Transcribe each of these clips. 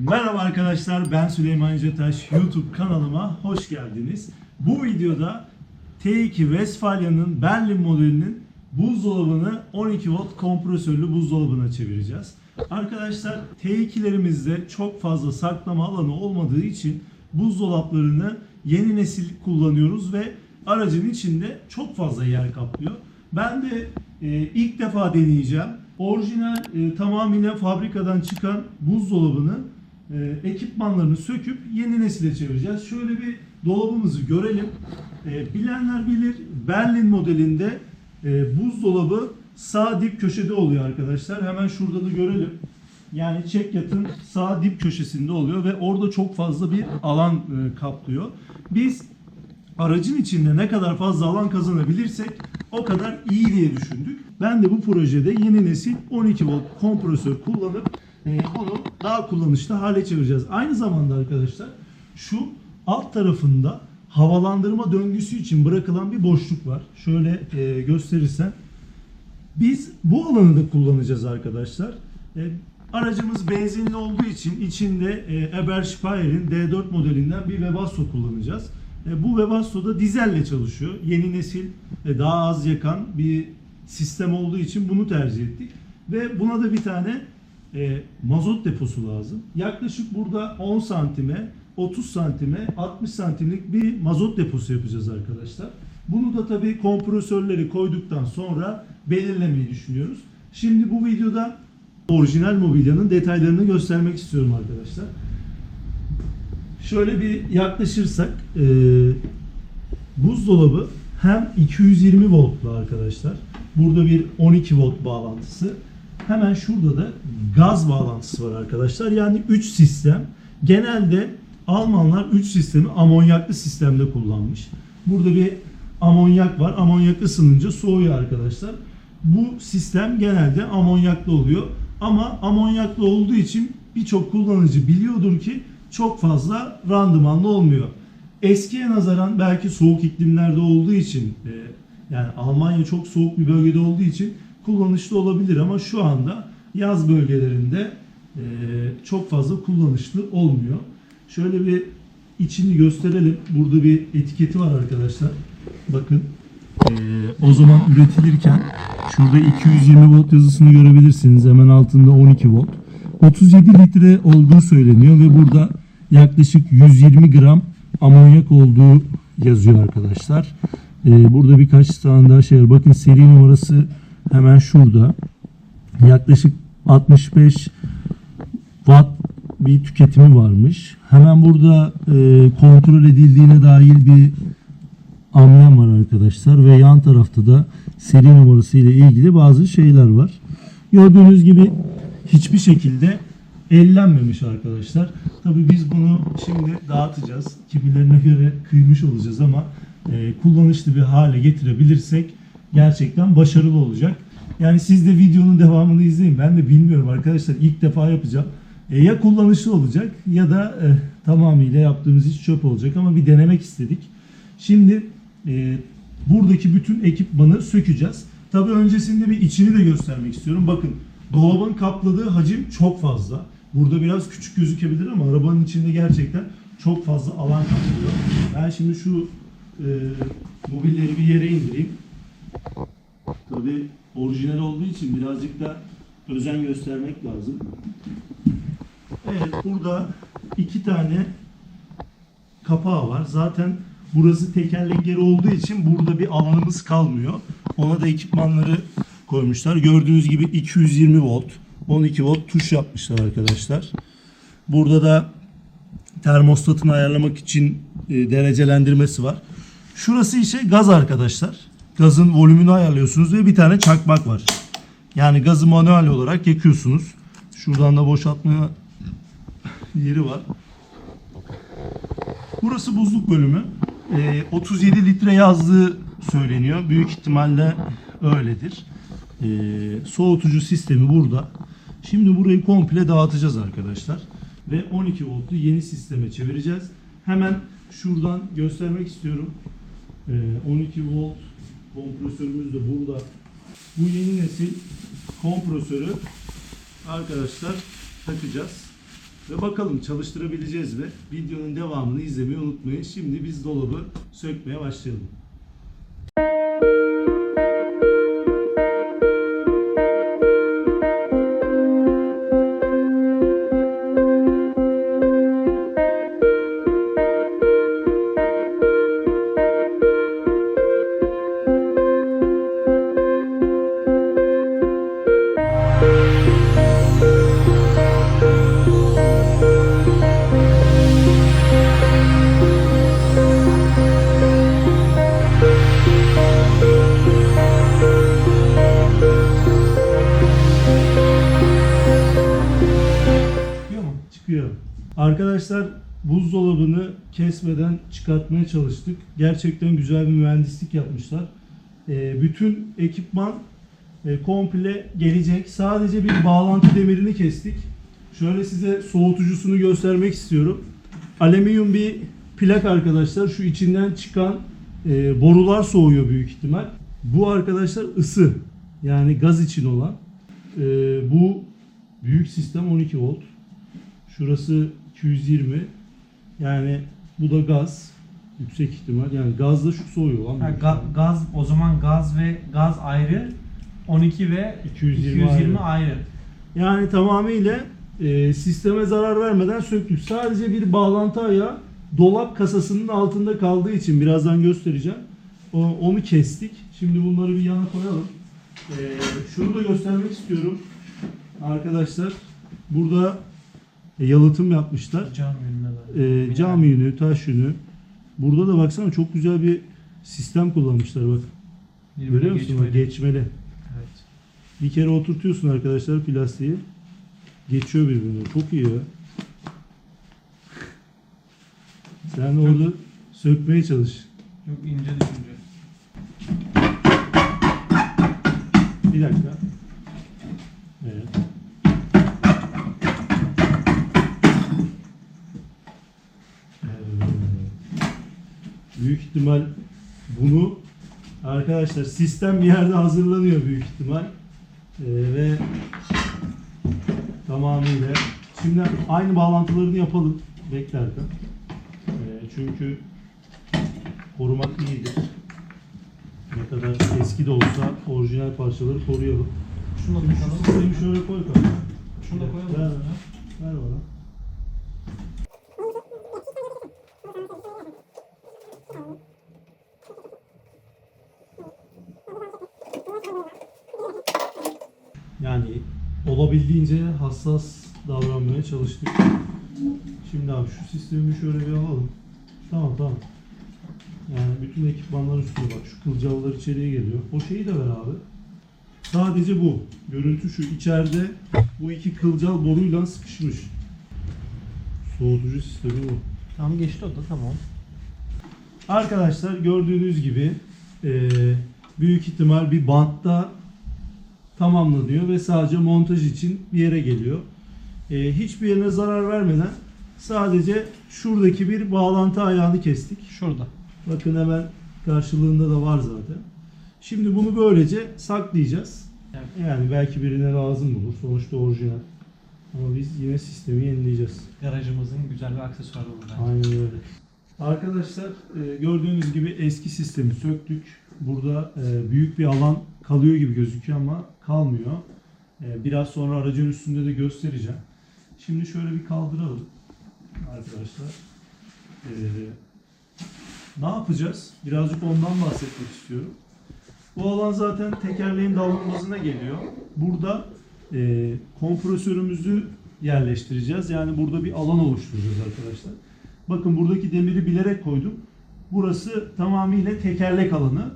Merhaba arkadaşlar ben Süleyman Cetaş YouTube kanalıma hoş geldiniz. Bu videoda T2 Westfalia'nın Berlin modelinin buzdolabını 12 volt kompresörlü buzdolabına çevireceğiz. Arkadaşlar T2'lerimizde çok fazla saklama alanı olmadığı için buzdolaplarını yeni nesil kullanıyoruz ve aracın içinde çok fazla yer kaplıyor. Ben de e, ilk defa deneyeceğim. Orijinal e, tamamıyla fabrikadan çıkan buzdolabını e, ekipmanlarını söküp yeni nesile çevireceğiz. Şöyle bir dolabımızı görelim. E, bilenler bilir Berlin modelinde e, buzdolabı sağ dip köşede oluyor arkadaşlar. Hemen şurada da görelim. Yani çek yatın sağ dip köşesinde oluyor ve orada çok fazla bir alan e, kaplıyor. Biz aracın içinde ne kadar fazla alan kazanabilirsek o kadar iyi diye düşündük. Ben de bu projede yeni nesil 12 volt kompresör kullanıp onu daha kullanışlı hale çevireceğiz. Aynı zamanda arkadaşlar şu alt tarafında havalandırma döngüsü için bırakılan bir boşluk var. Şöyle e, gösterirsen biz bu alanı da kullanacağız arkadaşlar. E, aracımız benzinli olduğu için içinde e, Eberspeier'in D4 modelinden bir Webasto kullanacağız. E, bu Webasto da dizelle çalışıyor. Yeni nesil e, daha az yakan bir sistem olduğu için bunu tercih ettik. Ve buna da bir tane e, mazot deposu lazım. Yaklaşık burada 10 santime, 30 santime, 60 santimlik bir mazot deposu yapacağız arkadaşlar. Bunu da tabii kompresörleri koyduktan sonra belirlemeyi düşünüyoruz. Şimdi bu videoda orijinal mobilyanın detaylarını göstermek istiyorum arkadaşlar. Şöyle bir yaklaşırsak e, buzdolabı hem 220 voltlu arkadaşlar. Burada bir 12 volt bağlantısı. Hemen şurada da gaz bağlantısı var arkadaşlar. Yani 3 sistem. Genelde Almanlar 3 sistemi amonyaklı sistemde kullanmış. Burada bir amonyak var. Amonyak ısınınca soğuyor arkadaşlar. Bu sistem genelde amonyaklı oluyor. Ama amonyaklı olduğu için birçok kullanıcı biliyordur ki çok fazla randımanlı olmuyor. Eskiye nazaran belki soğuk iklimlerde olduğu için e, yani Almanya çok soğuk bir bölgede olduğu için kullanışlı olabilir ama şu anda yaz bölgelerinde e, çok fazla kullanışlı olmuyor. Şöyle bir içini gösterelim. Burada bir etiketi var arkadaşlar. Bakın. E, o zaman üretilirken şurada 220 volt yazısını görebilirsiniz. Hemen altında 12 volt. 37 litre olduğu söyleniyor ve burada yaklaşık 120 gram amonyak olduğu yazıyor arkadaşlar. Ee, burada birkaç tane daha şey var. Bakın seri numarası hemen şurada. Yaklaşık 65 watt bir tüketimi varmış. Hemen burada e, kontrol edildiğine dair bir amblem var arkadaşlar ve yan tarafta da seri numarası ile ilgili bazı şeyler var. Gördüğünüz gibi hiçbir şekilde ellenmemiş arkadaşlar. Tabii biz bunu şimdi dağıtacağız. Kimilerine göre kıymış olacağız ama e, kullanışlı bir hale getirebilirsek gerçekten başarılı olacak. Yani siz de videonun devamını izleyin. Ben de bilmiyorum arkadaşlar. ilk defa yapacağım. E, ya kullanışlı olacak ya da e, tamamıyla yaptığımız iş çöp olacak ama bir denemek istedik. Şimdi e, buradaki bütün ekipmanı sökeceğiz. Tabii öncesinde bir içini de göstermek istiyorum. Bakın dolabın kapladığı hacim çok fazla. Burada biraz küçük gözükebilir ama arabanın içinde gerçekten çok fazla alan kaplıyor. Ben şimdi şu e, mobilleri bir yere indireyim. Tabii orijinal olduğu için birazcık da özen göstermek lazım. Evet burada iki tane kapağı var. Zaten burası tekerlek yeri olduğu için burada bir alanımız kalmıyor. Ona da ekipmanları koymuşlar. Gördüğünüz gibi 220 volt, 12 volt tuş yapmışlar arkadaşlar. Burada da termostatını ayarlamak için e, derecelendirmesi var. Şurası ise gaz arkadaşlar. Gazın volümünü ayarlıyorsunuz ve bir tane çakmak var. Yani gazı manuel olarak yakıyorsunuz. Şuradan da boşaltma yeri var. Burası buzluk bölümü. Ee, 37 litre yazdığı söyleniyor. Büyük ihtimalle öyledir. Ee, soğutucu sistemi burada. Şimdi burayı komple dağıtacağız arkadaşlar. Ve 12 voltlu yeni sisteme çevireceğiz. Hemen şuradan göstermek istiyorum. Ee, 12 volt kompresörümüz de burada. Bu yeni nesil kompresörü arkadaşlar takacağız. Ve bakalım çalıştırabileceğiz mi? Videonun devamını izlemeyi unutmayın. Şimdi biz dolabı sökmeye başlayalım. Arkadaşlar buzdolabını kesmeden çıkartmaya çalıştık. Gerçekten güzel bir mühendislik yapmışlar. Ee, bütün ekipman e, komple gelecek. Sadece bir bağlantı demirini kestik. Şöyle size soğutucusunu göstermek istiyorum. Alüminyum bir plak arkadaşlar. Şu içinden çıkan e, borular soğuyor büyük ihtimal. Bu arkadaşlar ısı. Yani gaz için olan. E, bu büyük sistem 12 volt. Şurası 220. Yani bu da gaz. Yüksek ihtimal. Yani gazla şu soğuyor lan. Ha, ga- gaz o zaman gaz ve gaz ayrı 12 ve 220 220, ayrı. ayrı. Yani tamamıyla e, sisteme zarar vermeden söktük. Sadece bir bağlantı ayağı dolap kasasının altında kaldığı için birazdan göstereceğim. O, onu kestik. Şimdi bunları bir yana koyalım. E, şunu da göstermek istiyorum. Arkadaşlar burada yalıtım yapmışlar. Cam yönüne e, cam yünü, taş yünü. Burada da baksana çok güzel bir sistem kullanmışlar bak. Görüyor musun? Bak, geçmeli. Evet. Bir kere oturtuyorsun arkadaşlar plastiği. Geçiyor birbirine. Çok iyi ya. Sen de orada sökmeye çalış. Çok ince düşünce. Bir dakika. Evet. İhtimal bunu arkadaşlar sistem bir yerde hazırlanıyor büyük ihtimal. Ee, ve tamamıyla şimdi aynı bağlantılarını yapalım. Bekle Erkan. Ee, çünkü korumak iyidir. Ne kadar eski de olsa orijinal parçaları koruyalım. Şunu da sistemi şöyle koy kanka. Şunu da koyalım. Ver bana. Ver bana. Olabildiğince hassas davranmaya çalıştık. Şimdi abi şu sistemi şöyle bir alalım. Tamam tamam. Yani bütün ekipmanlar üstüne bak. Şu kılcallar içeriye geliyor. O şeyi de ver abi. Sadece bu. Görüntü şu. içeride bu iki kılcal boruyla sıkışmış. Soğutucu sistemi bu. Tamam geçti o da tamam. Arkadaşlar gördüğünüz gibi e, büyük ihtimal bir bantta tamamlanıyor ve sadece montaj için bir yere geliyor. E, hiçbir yerine zarar vermeden sadece şuradaki bir bağlantı ayağını kestik. Şurada. Bakın hemen karşılığında da var zaten. Şimdi bunu böylece saklayacağız. Evet. Yani belki birine lazım olur. Sonuçta orijinal. Ama biz yine sistemi yenileyeceğiz. Garajımızın güzel bir aksesuarı olur bence. Aynen öyle. Arkadaşlar e, gördüğünüz gibi eski sistemi söktük. Burada e, büyük bir alan kalıyor gibi gözüküyor ama kalmıyor. E, Biraz sonra aracın üstünde de göstereceğim. Şimdi şöyle bir kaldıralım arkadaşlar. E, Ne yapacağız? Birazcık ondan bahsetmek istiyorum. Bu alan zaten tekerleğin davranmasına geliyor. Burada kompresörümüzü yerleştireceğiz. Yani burada bir alan oluşturacağız arkadaşlar. Bakın buradaki demiri bilerek koydum. Burası tamamıyla tekerlek alanı.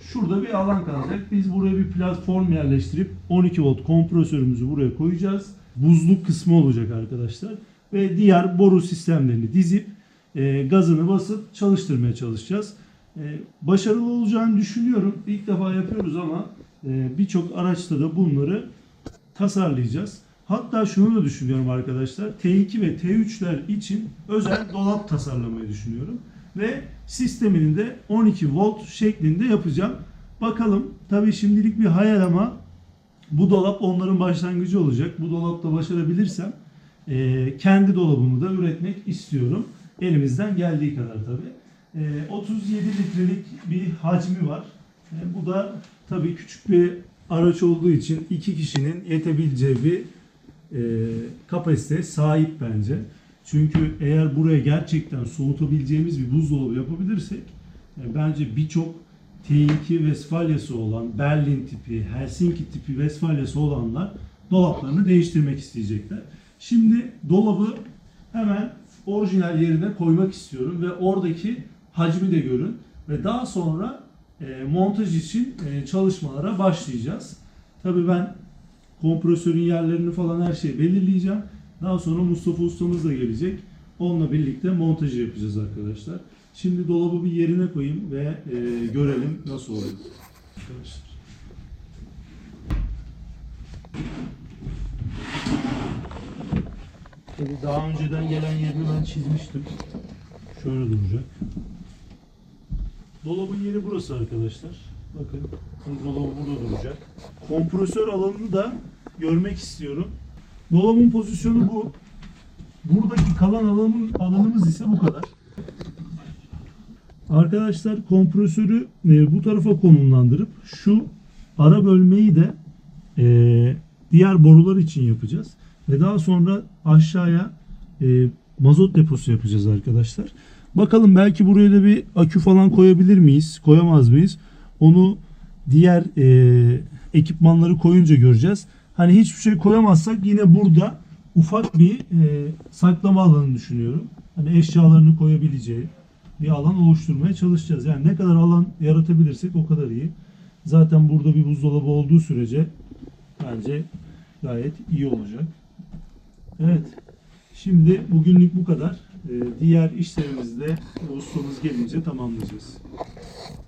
Şurada bir alan kalacak. Biz buraya bir platform yerleştirip 12 volt kompresörümüzü buraya koyacağız. Buzluk kısmı olacak arkadaşlar. Ve diğer boru sistemlerini dizip e, gazını basıp çalıştırmaya çalışacağız. E, başarılı olacağını düşünüyorum. İlk defa yapıyoruz ama e, birçok araçta da bunları tasarlayacağız. Hatta şunu da düşünüyorum arkadaşlar. T2 ve T3'ler için özel dolap tasarlamayı düşünüyorum. Ve sistemini de 12 volt şeklinde yapacağım. Bakalım. Tabii şimdilik bir hayal ama bu dolap onların başlangıcı olacak. Bu dolapta başarabilirsem e, kendi dolabımı da üretmek istiyorum. Elimizden geldiği kadar tabii. E, 37 litrelik bir hacmi var. E, bu da tabii küçük bir araç olduğu için iki kişinin yetebileceği bir e, kapasiteye sahip bence. Çünkü eğer buraya gerçekten soğutabileceğimiz bir buzdolabı yapabilirsek e, bence birçok T2 Westfalya'sı olan Berlin tipi, Helsinki tipi Westfalya'sı olanlar dolaplarını değiştirmek isteyecekler. Şimdi dolabı hemen orijinal yerine koymak istiyorum ve oradaki hacmi de görün ve daha sonra e, montaj için e, çalışmalara başlayacağız. Tabii ben kompresörün yerlerini falan her şeyi belirleyeceğim. Daha sonra Mustafa ustamız da gelecek. Onunla birlikte montajı yapacağız arkadaşlar. Şimdi dolabı bir yerine koyayım ve e, görelim nasıl oluyor. Arkadaşlar. Tabii daha önceden gelen yerini ben çizmiştim. Şöyle duracak. Dolabın yeri burası arkadaşlar. Bakın bu dolabı burada duracak. Kompresör alanını da görmek istiyorum. Dolabın pozisyonu bu. Buradaki kalan alanın, alanımız ise bu kadar. Arkadaşlar kompresörü e, bu tarafa konumlandırıp şu ara bölmeyi de e, diğer borular için yapacağız. Ve daha sonra aşağıya e, mazot deposu yapacağız arkadaşlar. Bakalım belki buraya da bir akü falan koyabilir miyiz? Koyamaz mıyız? Onu diğer e, ekipmanları koyunca göreceğiz. Hani hiçbir şey koyamazsak yine burada ufak bir e, saklama alanı düşünüyorum. Hani eşyalarını koyabileceği bir alan oluşturmaya çalışacağız. Yani ne kadar alan yaratabilirsek o kadar iyi. Zaten burada bir buzdolabı olduğu sürece bence gayet iyi olacak. Evet. Şimdi bugünlük bu kadar. Ee, diğer işlerimizi de ustamız gelince tamamlayacağız.